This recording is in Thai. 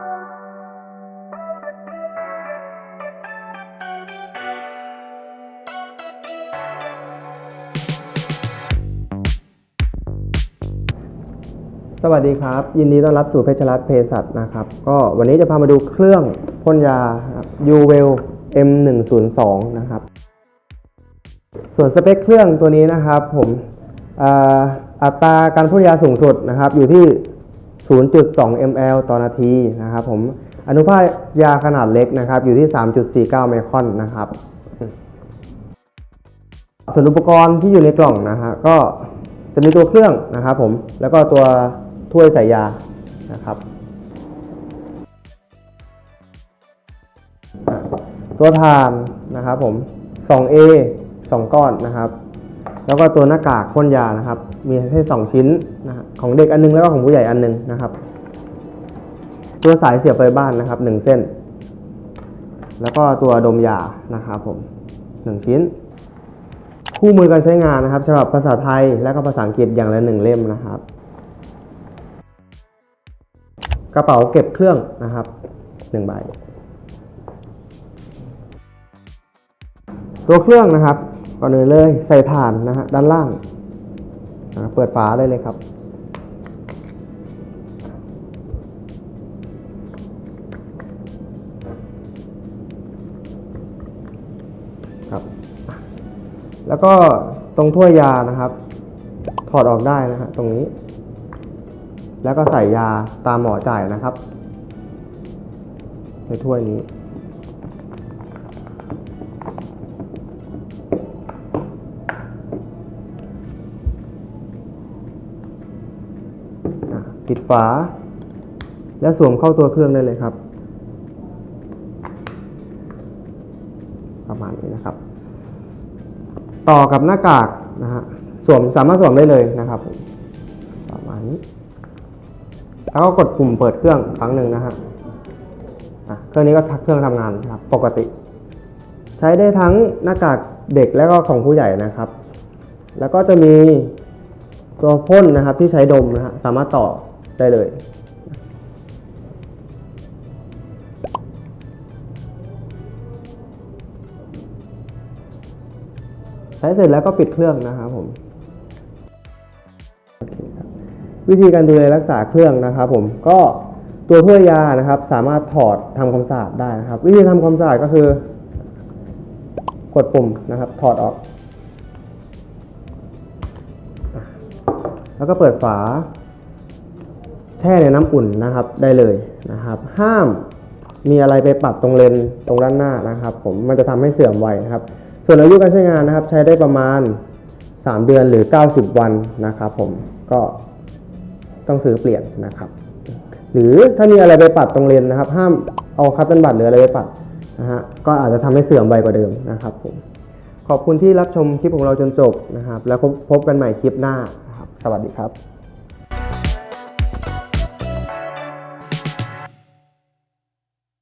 สวัสดีครับ ยินดีต้อนรับสู่เพชรรัตน์เภสัชนะครับ ก็วันนี้จะพามาดูเครื่องพ่นยายูเวล M102 นะครับ ส่วนสเปคเครื่องตัวนี้นะครับผมอ,อัตราการพ่นยาสูงสุดนะครับ อยู่ที่ 0.2 ml ต่อนาทีนะครับผมอนุภาคยาขนาดเล็กนะครับอยู่ที่ 3.49 ไมครอนนะครับ ส่วนอุปกรณ์ที่อยู่ในกล่องนะฮะก็จะมีตัวเครื่องนะครับผมแล้วก็ตัวถ้วยใส่ยานะครับ ตัวทานนะครับผม 2A 2 ก้อนนะครับ แล้วก็ตัวหน้ากากพ่นยานะครับ มีให้2ชิ้นนะของเด็กอันนึงแล้วก็ของผู้ใหญ่อันนึงนะครับ ตัวสายเสียบไฟบ้านนะครับ1เส้น แล้วก็ตัวดมยานะครับผม1ชิ้น คู่มือการใช้งานนะครับฉบับภาษาไทยและก็ภาษาอังกฤษอย่างละหนึ่งเล่มนะครับ กระเป๋าเก็บเครื่องนะครับหนึ่งใบตัวเครื่องนะครับ ก่อนอื่นเลยใส่ถ่านนะฮะด้านล่าง เปิดฝาได้เลยครับ ครับ แล้วก็ตรงถ้วยยานะครับ ถอดออกได้นะฮะตรงนี้ แล้วก็ใส่ยาตามหมอจ่ายนะครับ ในถ้วยนี้ ปิดฝา แล้วสวมเข้าตัวเครื่องได้เลยครับ ประมาณนี้นะครับ ต่อกับหน้ากากนะฮะสวมสามารถสวมได้เลยนะครับประมาณนี้แล้วก็กดปุ่มเปิดเครื่องครั้งหนึ่งนะฮะเครื่องนี้ก็เครื่องทำงานนะครับปกติ ใช้ได้ทั้งหน้ากากเด็กและก็ของผู้ใหญ่นะครับ แล้วก็จะมีตัวพ่นนะครับที่ใช้ดมนะฮะสามารถต่อ ได้เลย ใช้เสร็จแล้วก็ปิดเครื่องนะครับผม วิธีการดูแลรักษาเครื่องนะครับผม ก็ตัวถ้วยยานะครับ สามารถถอดทำความสะอาดได้นะครับ วิธีทำความสะอาดก็คือ กดปุ่มนะครับ ถอดออก แล้วก็เปิดฝา แช่ในน้ำอุ่นนะครับได้เลยนะครับ ห้ามมีอะไรไปปัดตรงเลนตรงด้านหน้านะครับ ผมมันจะทำให้เสื่อมไวนะครับ ส่วนอายุการใช้งานนะครับ ใช้ได้ประมาณ 3 เดือนหรือ 90 วันนะครับผมก็ต้องซื้อเปลี่ยนนะครับ หรือถ้ามีอะไรไปปัดตรงเลนนะครับ ห้ามเอาคัตเติลบัตหรืออะไรไปปัดนะฮะก็อาจจะทำให้เสื่อมไวกว่าเดิมนะครับผมขอบคุณที่รับชมคลิปของเราจนจบนะครับ แล้วพบพบกันใหม่คลิปหน้านะครับสวัสดีครับ